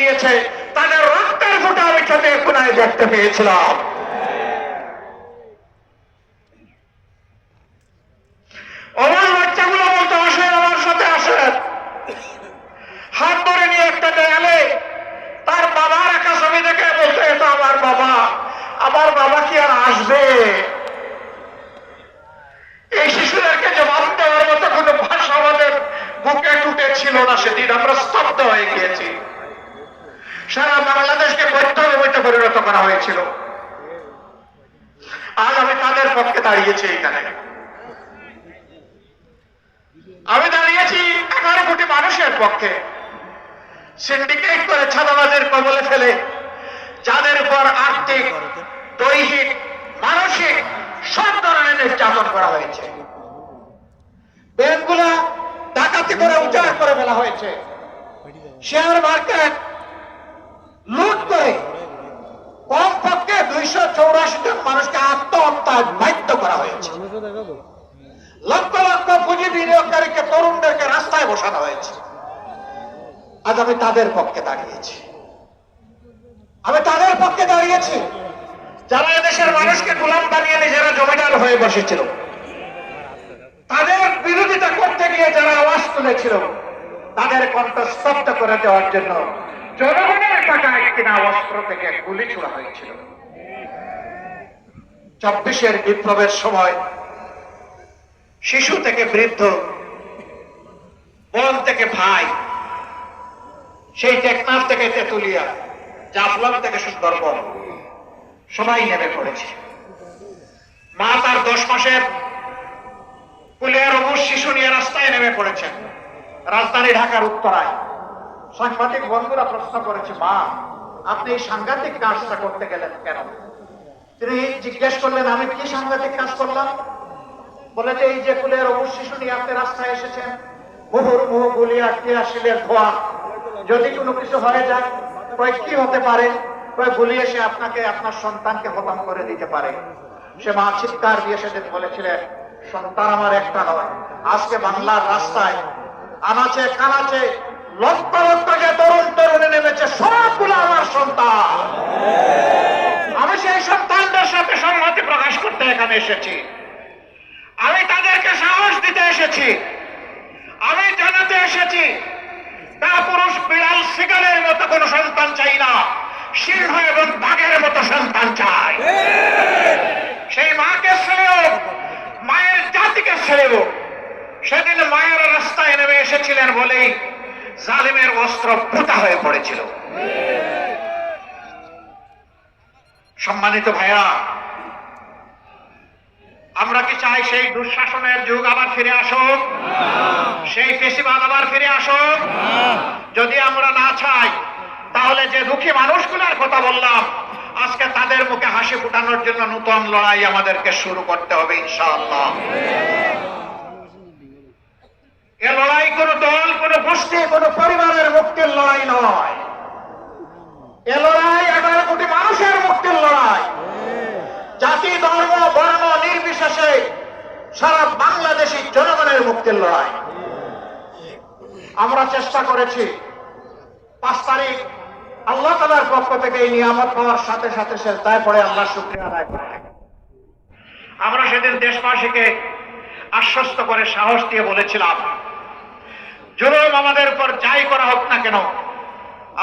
গিয়েছে তাদের রক্তের ফোঁটা আমি চোখে কোনায় দেখতে পেয়েছিলাম। আমার বাচ্চাগুলো বলতো আমার সাথে হাত ধরে নিয়ে একটা দেয়ালে তার বাবার ছবি দেখে বলতো, এটা আমার বাবা। আমার বাবা কি আর আসবে? এই শিশুদেরকে জবাব মতো কোনো ভাষা আমাদের বুকে টুটে ছিল না, সেদিন আমরা স্তব্ধ হয়ে সারা বাংলাদেশকে বৈধ পরিণত করা হয়েছিল। আজ আমি তাদের পক্ষে দাঁড়িয়েছি এখানে আমি দাঁড়িয়েছি এগারো কোটি মানুষের পক্ষে। সিন্ডিকেট করে ছাদাবাজের কবলে ফেলে, যাদের উপর আর্থিক, দৈহিক, মানসিক সব ধরনের নির্যাতন করা হয়েছে। ব্যাংকগুলো ডাকাতি করে উজাড় করে ফেলা হয়েছে। শেয়ার মার্কেট লুট করে কমপক্ষে দুইশো চৌরাশি মানুষকে আত্মহত্যায় বাধ্য করা হয়েছে। লক্ষ লক্ষ পুঁজি বিনিয়োগকারীকে তরুণদেরকে রাস্তায় বসানো হয়েছে। আজ আমি তাদের পক্ষে দাঁড়িয়েছি। আমি তাদের পক্ষে দাঁড়িয়েছি। যারা এদেশের মানুষকে গোলাম বানিয়ে নিজেরা জমিদার হয়ে বসেছিল। তাদের বিরোধিতা করতে গিয়ে যারা আওয়াজ তুলেছিল, তাদের কণ্ঠ স্তব্ধ করে দেওয়ার জন্য জনগণের টাকায় কিনা অস্ত্র থেকে গুলি ছোড়া হয়েছিল। চব্বিশের বিপ্লবের সময় শিশু থেকে বৃদ্ধ, বোন থেকে ভাই, সেই টেকনাফ থেকে তেতুলিয়া, জাফলং থেকে সুন্দরবন, সবাই নেমে পড়েছে। মা তার দশ মাসের কুলিয়ার অবুজ শিশু নিয়ে রাস্তায় নেমে পড়েছেন। রাজধানী ঢাকার উত্তরায়। সাংবাদিক বন্ধুরা প্রশ্ন করেছে, মা, আপনি এই সাংঘাতিক কাজটা করতে গেলেন কেন? তিনি জিজ্ঞেস করলেন, আমি কি সাংঘাতিক কাজ করলাম? বলে যে, এই যে কুলের অবুজ শিশু নিয়ে আপনি রাস্তায় এসেছেন, মুহুর মুহু গুলিয়া ক্রিয়াশীলের ধোয়া। যদি কোনো কিছু হয়ে যায়, কয় কি হতে পারে? কয় গুলি এসে আপনাকে, আপনার সন্তানকে হতাম করে দিতে পারে। সে মা চিৎকার দিয়ে সেদিন বলেছিলেন, সন্তান আমার একটা নয়, আজকে বাংলার রাস্তায়, আনাচে কানাচে লক্ষ লক্ষ যে তরুণ তরুণী নেমেছে, সবগুলো আমার সন্তান। আমি সেই সন্তানদের সাথে সম্মতি প্রকাশ করতে এখানে এসেছি। আমি তাদেরকে সাহস দিতে এসেছি আমি জানাতে এসেছি তা পুরুষ বিড়াল শিকারের মতো কোন সন্তান চাই না সিংহ এবং বাঘের মতো সন্তান চাই সেই মাকে ছেড়েও মায়ের জাতিকে ছেড়েও সেদিন মায়ের রাস্তায় নেমে এসেছিলেন বলেই জালিমের অস্ত্র পোতা হয়ে পড়েছিল সম্মানিত ভাইয়া, আমরা কি চাই সেই দুঃশাসনের যুগ আবার ফিরে আসুক? সেই পেশিবাদ আবার ফিরে আসুক? যদি আমরা না চাই, তাহলে যে দুঃখী মানুষগুলোর কথা বললাম, আজকে তাদের মুখে হাসি ফুটানোর জন্য নতুন লড়াই আমাদেরকে শুরু করতে হবে, ইনশাআল্লাহ। এ লড়াই কোন দল, কোন গোষ্ঠী, কোন পরিবারের মুক্তির লড়াই নয়। এ লড়াই এগারো কোটি মানুষের সারা বাংলাদেশি জনগণের মুক্তির লড়াই। আমরা চেষ্টা করেছি পাঁচ তারিখ আল্লাহ তালার পক্ষ থেকে এই নিয়ামত পাওয়ার সাথে সাথে সে দায় পড়ে আল্লাহ শুক্রিয়া আদায় করে। আমরা সেদিন দেশবাসীকে আশ্বস্ত করে সাহস দিয়ে বলেছিলাম, জুলুম আমাদের উপর যাই করা হোক না কেন,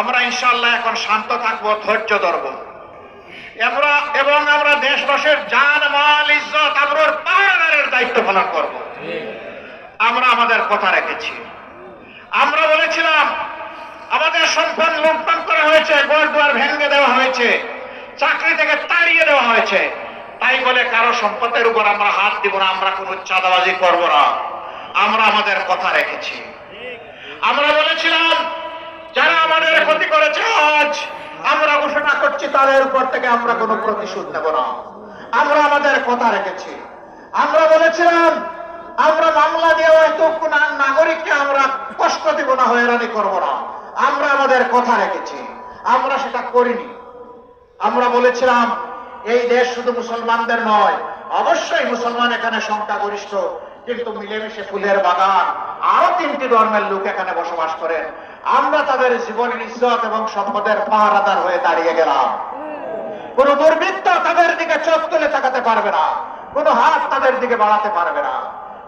আমরা ইনশাল্লাহ এখন শান্ত থাকব, ধৈর্য ধরবো। আমরা এবং আমরা দেশবাসীর জান, মাল, ইজ্জত, আবরুর পাহাড়ের দায়িত্ব পালন করব। আমরা আমাদের কথা রেখেছি। আমরা বলেছিলাম, আমাদের সম্পদ লুণ্ঠন করা হয়েছে ঘর দুয়ার ভেঙে দেওয়া হয়েছে, চাকরি থেকে তাড়িয়ে দেওয়া হয়েছে। তাই বলে কারও সম্পদের উপর আমরা হাত দিব না, আমরা কোনো চাঁদাবাজি করব না। আমরা আমাদের কথা রেখেছি। আমরা বলেছিলাম, যারা আমাদের ক্ষতি করেছে আজ করছি তাদের উপর থেকে আমরা কোনো প্রতিশোধ নেব না। আমরা আমাদের কথা রেখেছি। আমরা বলেছিলাম, আমরা মামলা দিয়ে হয়তো কোন নাগরিককে আমরা কষ্ট দিব না, হয়রানি করব না। আমরা আমাদের কথা রেখেছি। আমরা সেটা করিনি। আমরা বলেছিলাম, এই দেশ শুধু মুসলমানদের নয়, অবশ্যই মুসলমান এখানে সংখ্যাগরিষ্ঠ, কিন্তু মিলেমিশে ফুলের বাগান, আরও তিনটি ধর্মের লোক এখানে বসবাস করেন। আমরা তাদের জীবনের ইজ্জত এবং সম্পদের পাহারাদার হয়ে দাঁড়িয়ে গেলাম। কোন দুর্বৃত্ত তাদের দিকে চোখ তুলে তাকাতে পারবে না। কোন হাত তাদের দিকে বাড়াতে পারবে না।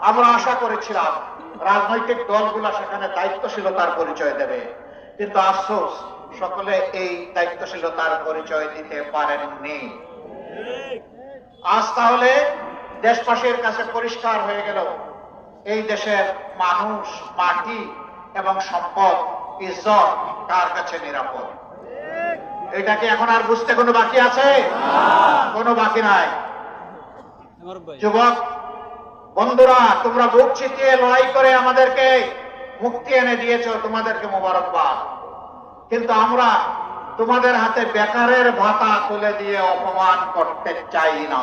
আমরা আশা করেছিলাম রাজনৈতিক দলগুলা সেখানে দায়িত্বশীলতার পরিচয় দেবে। কিন্তু আফসোস, সকলে এই দায়িত্বশীলতার পরিচয় দিতে পারেননি। আজ তাহলে দেশবাসীর কাছে পরিষ্কার হয়ে গেল। এই দেশের মানুষ, মাটি এবং সম্পদ ইজ্জত কার কাছে নিরাপদ? এটা কি এখন আর বুঝতে কোনো বাকি আছে? কোনো বাকি নাই। যুবক, বন্ধুরা, তোমরা বুক চিতিয়ে লড়াই করে আমাদেরকে মুক্তি এনে দিয়েছ, তোমাদেরকে মোবারকবাদ। কিন্তু আমরা তোমাদের হাতে বেকারের ভাতা তুলে দিয়ে অপমান করতে চাই না।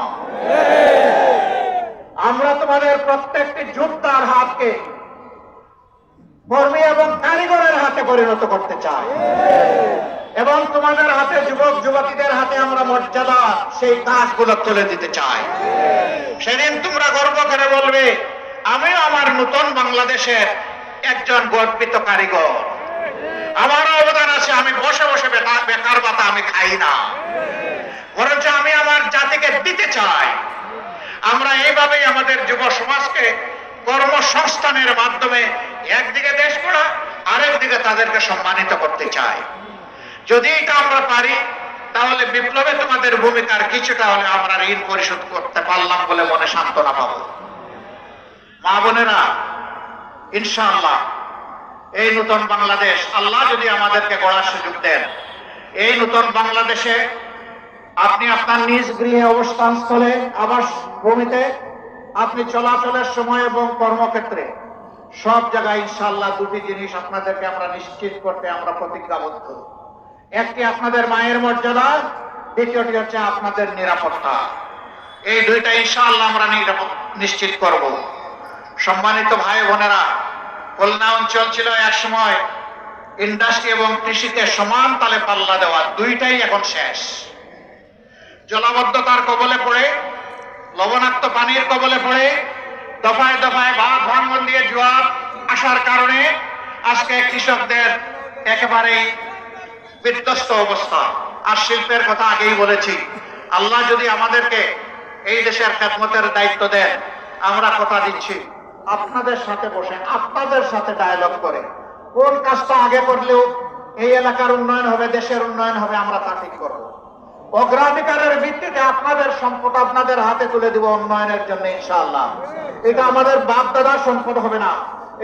আমরা তোমাদের প্রত্যেকটি যোদ্ধার হাতকে কর্মী এবং কারিগরের হাতে পরিণত করতে চাই এবং তোমাদের হাতে যুবক, যুবতীদের হাতে আমরা মর্যাদা, সেই কাজগুলো তুলে দিতে চাই। সেদিন তোমরা গর্ব করে বলবে, আমিও আমার নতুন বাংলাদেশের একজন গর্বিত কারিগর। আমার অবদান আছে, আমি বসে বসে বেকার বেকার ভাতা আমি খাই না। বরঞ্চ আমি আমার জাতিকে দিতে চাই। আমরা এইভাবেই আমাদের যুব সমাজকে কর্মসংস্থানের মাধ্যমে একদিকে দেশ গড়া, আরেকদিকে তাদেরকে সম্মানিত করতে চাই যদি এটা আমরা পারি, তাহলে বিপ্লবে তোমাদের ভূমিকার কিছুটা হলে আমরা ঋণ পরিশোধ করতে পারলাম বলে মনে সান্ত্বনা পাবো। মা বোনেরা, ইনশাআল্লাহ, এই নতুন বাংলাদেশ, আল্লাহ যদি আমাদেরকে গড়ার সুযোগ দেন, এই নতুন বাংলাদেশে আপনি আপনার নিজ গৃহে অবস্থান স্থলে আবাস ভূমিতে আপনি চলাচলের সময় এবং কর্মক্ষেত্রে সব জায়গায় ইনশাল্লাহ দুটি জিনিস আপনাদেরকে আমরা নিশ্চিত করতে আমরা প্রতিজ্ঞাবদ্ধ। একটি আপনাদের মায়ের মর্যাদা, দ্বিতীয়টি হচ্ছে আপনাদের নিরাপত্তা। এই দুইটা ইনশাআল্লাহ আমরা নিশ্চিত করব। সম্মানিত ভাই বোনেরা, খুলনা অঞ্চল ছিল এক সময় ইন্ডাস্ট্রি এবং কৃষিতে সমান তালে পাল্লা দেওয়া, দুইটাই এখন শেষ। জলাবদ্ধতার কবলে পড়ে লবণাক্ত পানির কবলে পড়ে দফায় দফায় ভাত ভাঙ্গন দিয়ে জোয়ার আসার কারণে আজকে কৃষকদের একেবারেই বিধ্বস্ত অবস্থা। আর শিল্পের কথা আগেই বলেছি, আল্লাহ যদি আমাদেরকে এই দেশের খেদমতের দায়িত্ব দেন, আমরা কথা দিচ্ছি। আপনাদের সাথে বসে, আপনাদের সাথে ডায়ালগ করে। কোন কাজটা আগে করলেও এই এলাকার উন্নয়ন হবে, দেশের উন্নয়ন হবে, আমরা তা ঠিক করব। অগ্রাধিকারের ভিত্তিতে আপনাদের সম্পদ আপনাদের হাতে তুলে দিব উন্নয়নের জন্য, ইনশাআল্লাহ। এটা আমাদের বাপ দাদার সম্পদ হবে না,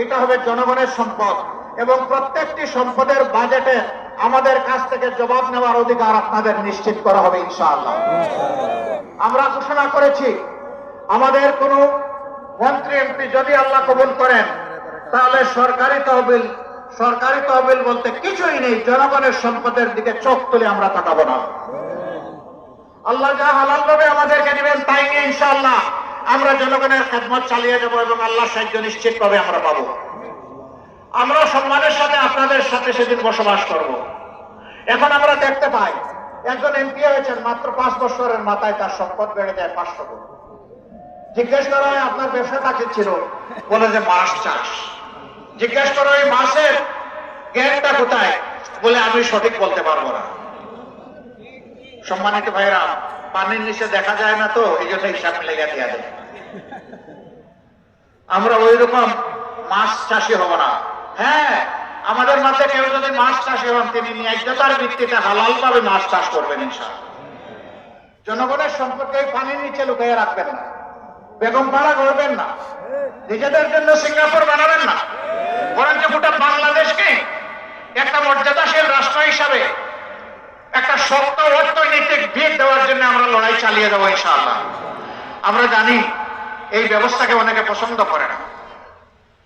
এটা হবে জনগণের সম্পদ। এবং প্রত্যেকটি সম্পদের বাজেটে আমাদের কাছ থেকে জবাব নেওয়ার অধিকার আপনাদের নিশ্চিত করা হবে, ইনশাআল্লাহ। আমরা ঘোষণা করেছি, আমাদের কোনো মন্ত্রী এমপি যদি আল্লাহ কবুল করেন, তাহলে সরকারি তহবিল সরকারি তহবিল বলতে কিছুই নেই, জনগণের সম্পদের দিকে চোখ তুলে আমরা তাকাবো না। আল্লাহ যা হালাল ভাবে আমাদেরকে দিবেন তাই নিয়ে ইনশাআল্লাহ আমরা জনগণের খেদমত চালিয়ে যাব এবং আল্লাহ সাহায্য নিশ্চিত ভাবে আমরা পাবো। আমরা সম্মানের সাথে আপনাদের সাথে সেদিন বসবাস করব। এখন আমরা দেখতে পাই, একজন এমপি হয়েছেন, মাত্র পাঁচ বছরের মাথায় তার সম্পদ বেড়ে যায় পাঁচশো কোটি। জিজ্ঞেস করা হয়, আপনার ব্যবসাটা কি ছিল? বলে যে, মাছ চাষ। জিজ্ঞেস করা হয়, মাছের জ্ঞানটা কোথায়? বলে, আমি সঠিক বলতে পারব না। সম্মানিত ভাইরা পানির নিচে দেখা যায় না তো? এই জন্য হিসাব মিলে গেছে আমরা ওই রকম মাছ চাষি হব না। হ্যাঁ আমাদের মধ্যে কেউ যদি মাছ চাষি হন, তিনি ন্যায্যতার ভিত্তিতে হালাল ভাবে মাছ চাষ করবেন জনগণের সম্পর্কে পানির নিচে লুকাইয়া রাখবেন না। বেগম পাড়া করবেন না। নিজেদের জন্য সিঙ্গাপুর বানাবেন না। বরঞ্চ গোটা বাংলাদেশকে একটা মর্যাদাশীল রাষ্ট্র হিসাবে একটা শক্ত অর্থনৈতিক ভিত দেওয়ার জন্য আমরা লড়াই চালিয়ে দেবো ইনশাআল্লাহ। আমরা জানি এই ব্যবস্থাকে অনেকে পছন্দ করে না।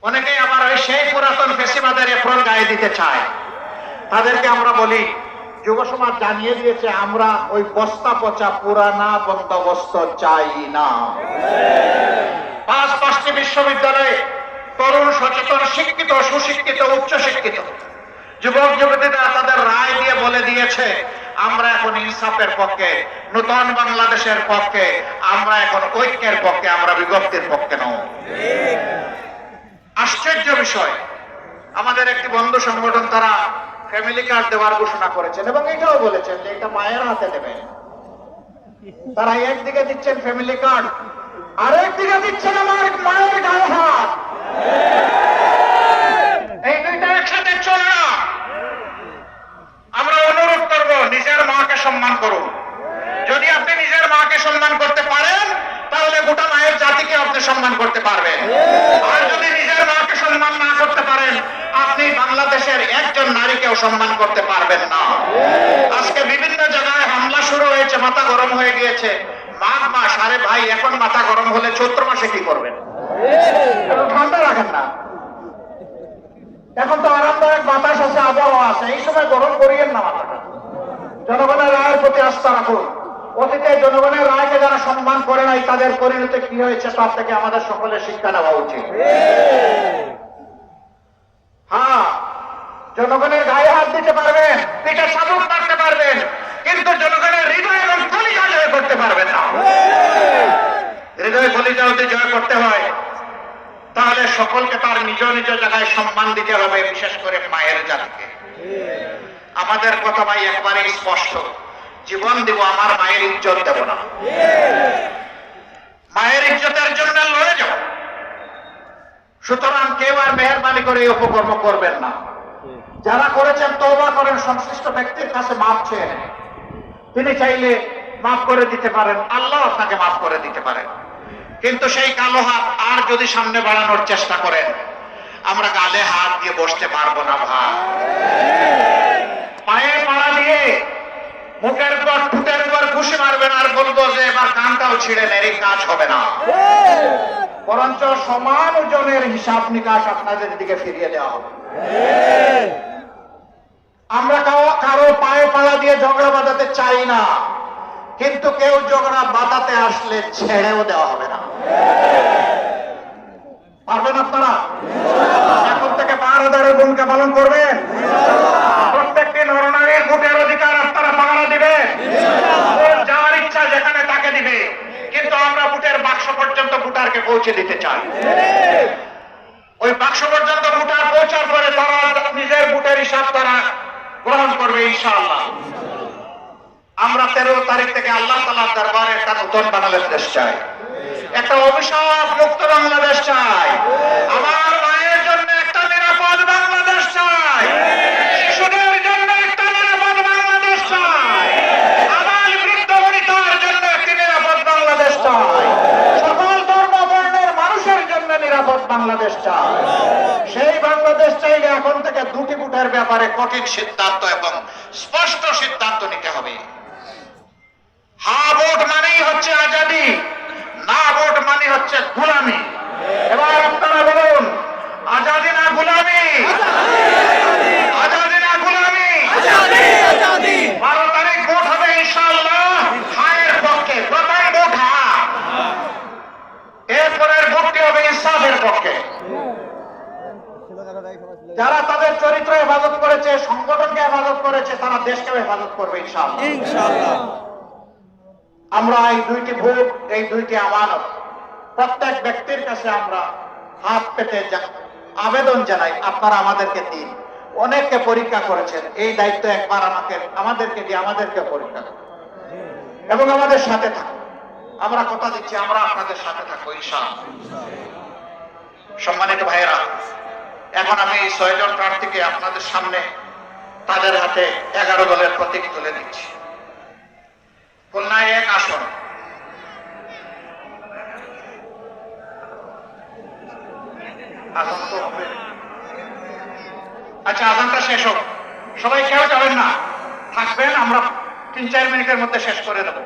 অনেকেই আবার ওই সেই পুরাতন ফেসিবাদের এফরন গায়ে দিতে চায়। তাদেরকে আমরা বলি, যুব সমাজ জানিয়ে দিয়েছে, আমরা ওই বস্তা পচা পুরানা বন্দোবস্ত চাই না। পাঁচ পাঁচটি বিশ্ববিদ্যালয়ে তরুণ সচেতন শিক্ষিত, সুশিক্ষিত উচ্চ শিক্ষিত যুবক, যুবতীরা তাদের রায় দিয়ে বলে দিয়েছে, আমরা এখন ইনসাফের পক্ষে, নূতন বাংলাদেশের পক্ষে, আমরা এখন ঐক্যের পক্ষে, আমরা বিভক্তির পক্ষে নয় আশ্চর্য বিষয়। আমাদের একটি বন্ধু সংগঠন তারা ফ্যামিলি কার্ড দেওয়ার ঘোষণা করেছেন এবং এটাও বলেছেন যে এটা মায়ের হাতে দেবেন তারা একদিকে দিচ্ছেন ফ্যামিলি কার্ড আরেকদিকে দিচ্ছেন আমার মায়ের গায়ে হাত। এই দুইটা একসাথে চলে আমরা অনুরোধ করব, নিজের মাকে সম্মান করুন। যদি আপনি নিজের মাকে সম্মান করতে পারেন, তাহলে গোটা মায়ের জাতিকে আপনি সম্মান করতে পারবেন। আর যদি নিজের মাকে সম্মান না করতে পারেন, আপনি বাংলাদেশের একজন নারীকেও সম্মান করতে পারবেন না। আজকে বিভিন্ন জায়গায় হামলা শুরু হয়েছে, মাথা গরম হয়ে গিয়েছে। মাঘ মাস, আরে ভাই, এখন মাথা গরম হলে চৈত্র মাসে কি করবেন? ঠান্ডা রাখেন না। এখন তো আরামদায়ক বাতাস আছে, আবহাওয়া আছে, এই সময় গরম করিয়েন জনগণের রায়ের প্রতি আস্থা রাখুন। অতীতে জনগণের রায়কে যারা সম্মান করে নাই, তাদের পরিণতি কি হয়েছে তার থেকে আমাদের সকলের শিক্ষা নেওয়া উচিত। হ্যাঁ জনগণের গায়ে হাত দিতে পারবেন, পিঠে সাবুক মারতে পারবেন, কিন্তু জনগণের হৃদয় এবং কলিজা জয় করতে পারবেন না। হৃদয় কলিজা যদি জয় করতে হয়, তাহলে সকলকে তার নিজ নিজ জায়গায় সম্মান দিতে হবে, বিশেষ করে মায়ের জাতিকে। আমাদের কথা ভাই একবারে স্পষ্ট। জীবন দেব আমার মায়ের ইজ্জত দেব না। মায়ের ইজ্জতের জন্য লড়ে যাব। সুতরাং কেউ আর মেহরবানি করে এই উপকর্ম করবেন না। যারা করেছেন তওবা করেন, সংশ্লিষ্ট ব্যক্তির কাছে মাপ চেয়ে তিনি চাইলে মাফ করে দিতে পারেন, আল্লাহ আপনাকে মাফ করে দিতে পারেন। কিন্তু সেই কালো হাত আর যদি সামনে বাড়ানোর চেষ্টা করেন আমরা গালে হাত দিয়ে বসতে পারব না, ভাই। পায়ে পাড়া দিয়ে মুখের উপর, ঠুটের উপর ঘুষি মারবেন আর বলব যে এবার কানটাও ছিঁড়ে নেই কাজ হবে না। বরঞ্চ সমান ওজনের হিসাব নিকাশ আপনাদের দিকে ফিরিয়ে দেওয়া হবে। আমরা কারও পায়ে পাড়া দিয়ে ঝগড়া বাঁধাতে চাই না, কিন্তু কেউ ঝগড়া বাঁধাতে আসলে ছেড়েও দেওয়া হবে না। পারবেন আপনারা? এখন থেকে পাহারাদারের ভূমিকা পালন করবেন। প্রত্যেকটি নরনারীর ভোটের অধিকার আপনারা পাহারা দিবেন। ভোট যার ইচ্ছা যেখানে তাকে দিবে। কিন্তু আমরা ভোটের বাক্স পর্যন্ত ভোটারকে পৌঁছে দিতে চাই। ওই বাক্স পর্যন্ত ভোটার পৌঁছার পরে তারা নিজের ভোটের হিসাব তারা গ্রহণ করবে, ইনশাআল্লাহ। আমরা তেরো তারিখ থেকে আল্লাহ তালার দরবারে একটা নতুন বাংলাদেশ দেশ চাই। একটা অভিশাপ মুক্ত বাংলাদেশ চাই। আমার মায়ের জন্য একটা নিরাপদ বাংলাদেশ চাই। জন্য একটা নিরাপদ বাংলাদেশ চাই। নিরাপদ বাংলাদেশ সকল মানুষের জন্য নিরাপদ বাংলাদেশ সেই বাংলাদেশ চাইলে এখন থেকে দুটি ব্যাপারে কঠিন সিদ্ধান্ত এবং স্পষ্ট সিদ্ধান্ত নিতে হবে। হা ভোট মানেই হচ্ছে আজাদি। না ভোট মানে হচ্ছে গুলামি। এবার আপনারা বলুন, আজাদি না গুলামি? আজাদি না গুলামি? যারা তাদের চরিত্র হেফাজত করেছে, সংগঠনকে হেফাজত করেছে, তারা দেশকে হেফাজত করবে ইনশাআল্লাহ। ইনশাআল্লাহ। আমরা এই দুইটি ভোট, এই দুইটি আমানত। প্রত্যেক ব্যক্তির কাছে আমরা হাত পেতে আবেদন জানাই, আপনারা আমাদেরকে দিন। অনেককে পরীক্ষা করেছেন, এই দায়িত্ব একবার আমাকে আমাদেরকে দিয়ে আমাদেরকে পরীক্ষা। এবং আমাদের সাথে থাকুন। আমরা কথা দিচ্ছি, আমরা আপনাদের সাথে থাকব সম্মানিত ভাইয়েরা, এখন আমি ছয়জন প্রার্থীকে আপনাদের সামনে তাদের হাতে এগারো দলের প্রতীক তুলে দিচ্ছি। খুলনায় এক আসন। আচ্ছা আজানটা শেষ হোক। সবাই কেউ যাবেন না। থাকবেন, আমরা তিন চার মিনিটের মধ্যে শেষ করে দেবো।